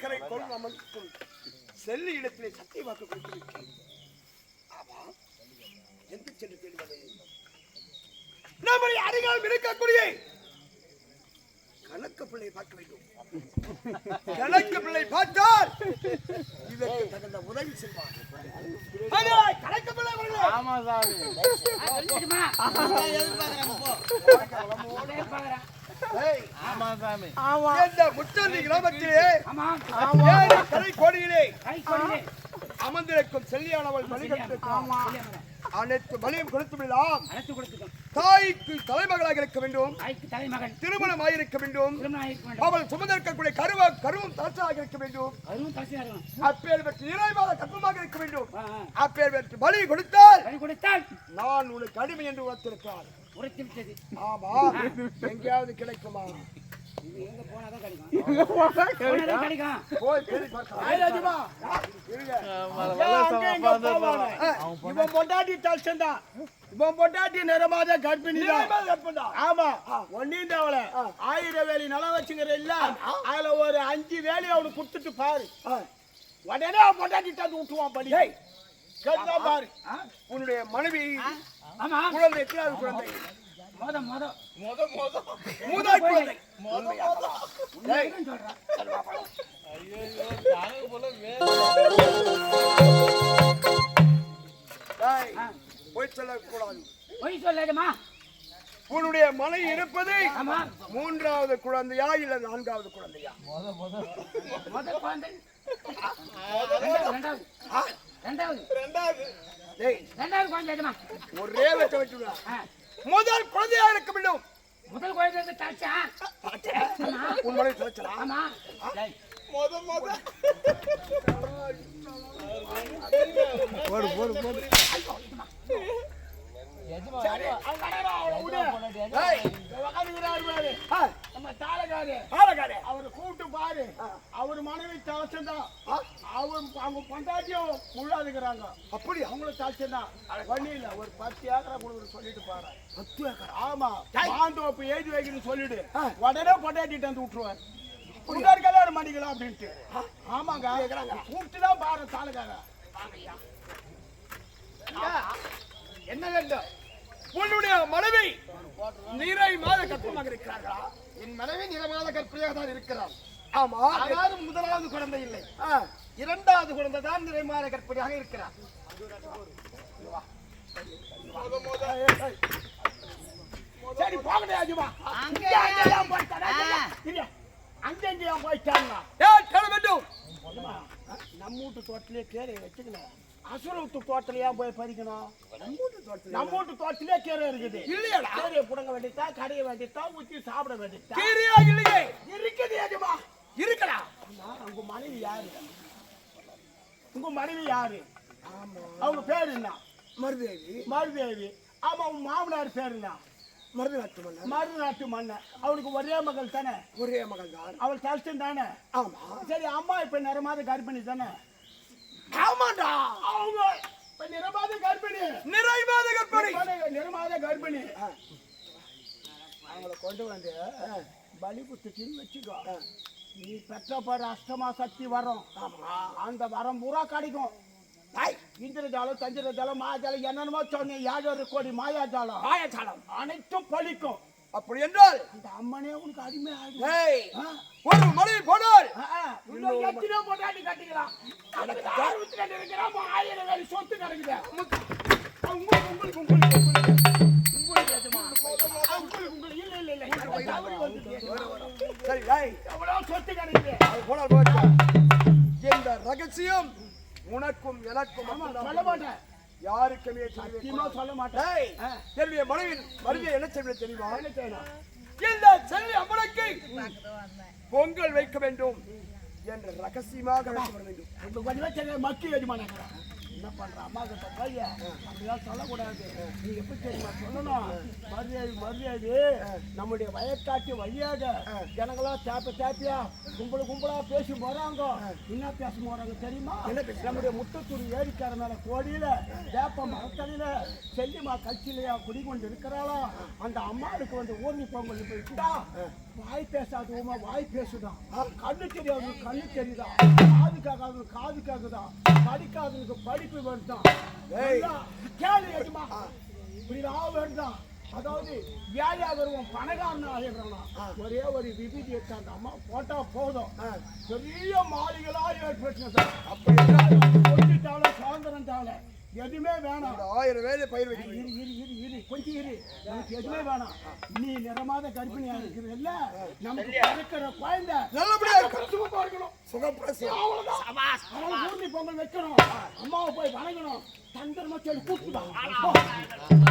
அக்கறை கொண்டு அமர்ந்தும் செல்லி இடத்திலே சத்திய வாக்கு கொடுத்திருக்கிறேன் ஆமா எந்த சென்று தெரிவது நம்முடைய அருகால் இருக்கக்கூடிய கணக்கு பிள்ளை பார்க்க வேண்டும். கணக்கு பிள்ளை பார்த்தால் இதற்கு தகுந்த உதவி செய்வார். கணக்கு பிள்ளை அவர்களே, ஆமா சாமி. ஏய், ஆமா சாமி. இந்த முச்சந்தி கிராமத்திலே ஆமாம் ஏழு கரை கோடியிலே கை கொடியே அமர்ந்திருக்கும் செல்லியானவள் அனைத்து பலியும் கொடுத்து விடலாம். தாய்க்கு தலைமகளாக இருக்க வேண்டும். தாய்க்கு தலைமகன். திருமணமாக இருக்க வேண்டும். திருமணம் ஆகிக்க வேண்டும். அவள் சுமந்திருக்கக்கூடிய கருவ கருவும் தலசாக இருக்க வேண்டும். அப்பேர் பெற்று இறைவாத கற்பமாக இருக்க வேண்டும். அப்பேர் பெற்று பலி கொடுத்தால் நான் உனக்கு அடிமை என்று உரைத்திருக்கிறார் உரைத்து விட்டது ஆமா. எங்கேயாவது கிடைக்குமா? இது எங்க போனாதான் கிடைக்கும். போனாதான் கிடைக்கும். போய் தேடி பார்க்கலாம். இருங்க. இவன் பொண்டாட்டி தல்சன் இவன் பொண்டாட்டி நிறமாத கர்ப்பிணி இறைவாத கற்பனா. ஆமா. ஒன்னின்ற அவளை ஆயிரம் வேலி நிலம் வச்சுக்கிற இல்ல. அதுல ஒரு அஞ்சு வேலி அவனுக்கு கொடுத்துட்டு பாரு. உடனே அவன் பொண்டாட்டி தந்து விட்டுவான் படி. கேட்டா பாரு உன்னுடைய மனைவி ஆமா. குழந்தை எத்தனாவது குழந்தை? மொத மொத. மூதாய் குழந்தை. உண்மைதான் சொல்றேன் டேய், போய் சொல்லக்கூடாது. பொய் சொல்லாதம்மா உன்னுடைய மனைவி இருப்பது மூன்றாவது குழந்தையா இல்ல நான்காவது குழந்தையா? மொத ஒரே வச்ச வச்சுடா முதல் குழந்தையா இருக்க வேண்டும். முதல் குழந்தை தாச்சா? உன் மனைவி தொலைச்சலா ஆமா. ஆளக்காரே. அவரை கூப்பிட்டு பாரு. அவர் மனைவி தலசன் தான் அவர் அவங்க பொண்டாட்டியும் முள்ளாதுக்கிறாங்க அப்படியா? அவங்களும் தலசன் தான் வண்டி இல்ல ஒரு பத்து ஏக்கரா கொடுக்குற சொல்லிட்டு பாரு பத்து ஏக்கரா? ஆமா. எழுதி வைக்கணும்னு சொல்லிடு. உடனே பொண்டாட்டிட்டு வந்து விட்டுருவார். முன்னாடி கல்யாணம் பண்ணிக்கலாம் அப்படின்ட்டு. ஆமாங்க. கூப்பிட்டு தான் பாரு தாளகார என்ன வேண்டும் உன்னுடைய மனைவி நீரை மாத கற்பமாக இருக்கிறார்களா? என் மனைவி நிறமாத கற்பியாக தான் இருக்கிறார் ஆமா. அதாவது முதலாவது குழந்தை இல்லை. இரண்டாவது குழந்தை தான் நிறைமாத கற்பனையாக இருக்கிறார் சரி போகட்டே அஜுமா அங்க. அங்கேயும் போயிட்டானா அங்க அங்கேயும் போயிட்டாங்க ஏன் தேட வேண்டும் நம்ம வீட்டு தோட்டத்திலே கீரை வச்சுக்கணும். அசுர வீட்டு தோட்டத்துல ஏன் போய் பறிக்கணும்? நம்ம வீட்டு தோட்டத்திலே கீரை இருக்குது. இல்லையாடா. கீரையை புடங்க வேண்டியதா கடைய வேண்டியதா ஊற்றி சாப்பிட வேண்டியதா? கீரியா இல்லையே? இருக்குது அஜுமா இருக்கடா. உங்க மனைவி யாரு? உங்க மனைவி யாரு? அவங்க பேரு என்ன? மருதேவி. மருதேவி. ஆமா உன் மாமனார் பேரு என்ன? மருது நாட்டு மன்னர் மருநாட்டு மன்னன். அவளுக்கு ஒரே மகள் தானே? ஒரே மகள் தான் அவள் கஷ்டம் தானே? ஆமா. சரி அம்மா இப்ப நிறமாத கர்ப்பிணி தானே? ஆமாண்டா இப்ப நிறமாத கர்ப்பிணி. நிறை மாத கற்பனை இப்ப நிறமாத கர்ப்பிணி. அவங்கள கொண்டு வந்து பலி குத்துச்சின்னு வச்சுக்கோ. நீ பெற்ற பாரு அஷ்டமா சக்தி வரும். அந்த வரம் பூரா கிடைக்கும். இந்திரஜாலம் தந்திரஜாலம் மாயாஜாலம் என்னென்னமோ சொன்னேன் யாழொரு கோடி மாயாஜாலம். மாயசாலம் அனைத்தும் பலிக்கும் அப்படி என்றால் அந்த அம்மனே உனக்கு அடிமை ஆகும் ஏய் ஒரு மனைவி போனால் இன்னும் எத்தனை பொண்டாட்டி கட்டிக்கலாம் அறுபத்தி ரெண்டு இருக்கிறான் ஆயிரம் வேலை சொத்து கிடைக்குது உங்களுக்கு உங்களுக்கு உங்களுக்கு இந்த ரகசியம் உனக்கும் எனக்கும் சொல்ல மாட்டேன் யாருக்குமே சத்தியமா சொல்ல மாட்டேன். என்னுடைய மனைவி மனைவி என்ன செய்வது தெரியுமா? என்ன செய்யணும்? இந்த செல்வி அம்மனுக்கு பொங்கல் வைக்க வேண்டும் என்ற ரகசியமாக வேண்டும் இப்ப கொஞ்சம் சரி மக்கி எஜமான என்ன பண்ற? அம்மா கிட்ட போய் அப்படிலாம் சொல்லக்கூடாது. நீ எப்படி தெரியுமா சொல்லணும்? மரியாதை மரியாதை. நம்முடைய வயக்காட்டு வழியாக ஜனங்களா தேப்ப தேப்பியா கும்பல கும்பலா பேசி போறாங்க. என்ன பேச போறாங்க தெரியுமா? நம்முடைய முட்டத்தூர் ஏரிக்கார மேல கோடியில வேப்ப மரத்தடியில செல்லிமா கட்சியிலையா குடிகொண்டு இருக்கிறாளோ அந்த அம்மாவுக்கு வந்து ஊர்னி பொங்கல் போயிட்டா வாய் பேசாத உமா வாய் பேசுதான் கண்ணு தெரியாது கண்ணு தெரியுதா? காது கேட்காது காது கேக்குதா படிப்பு வருதான் எல்லாம் கேளு எஜமா. இப்படிதான் வருதான் அதாவது வேலையா வருவோம் பணக்காரன் ஆகிடுறானா ஒரே ஒரு விபூதி எடுத்து அந்த அம்மா போட்டா போதும். பெரிய மாளிகளா ஏற்பட்டு கொஞ்சிட்டாலும் சுதந்திரத்தால எதுவுமே வேணாம். ஆயிரம் வேலை பயிர் வைக்க இரு இரு இரு இரு. கொஞ்சம் இரு. எனக்கு எதுவுமே வேணாம். நீ நிறமாத கர்ப்பிணியா இருக்கிறல்ல? நமக்கு பிறக்கிற குழந்தை. நல்லபடியா இருக்கணும். ஊர்லி பொங்கல் வைக்கணும். அம்மாவை போய் வணங்கணும். தந்திரமா சொல்லி கூப்பிட்டு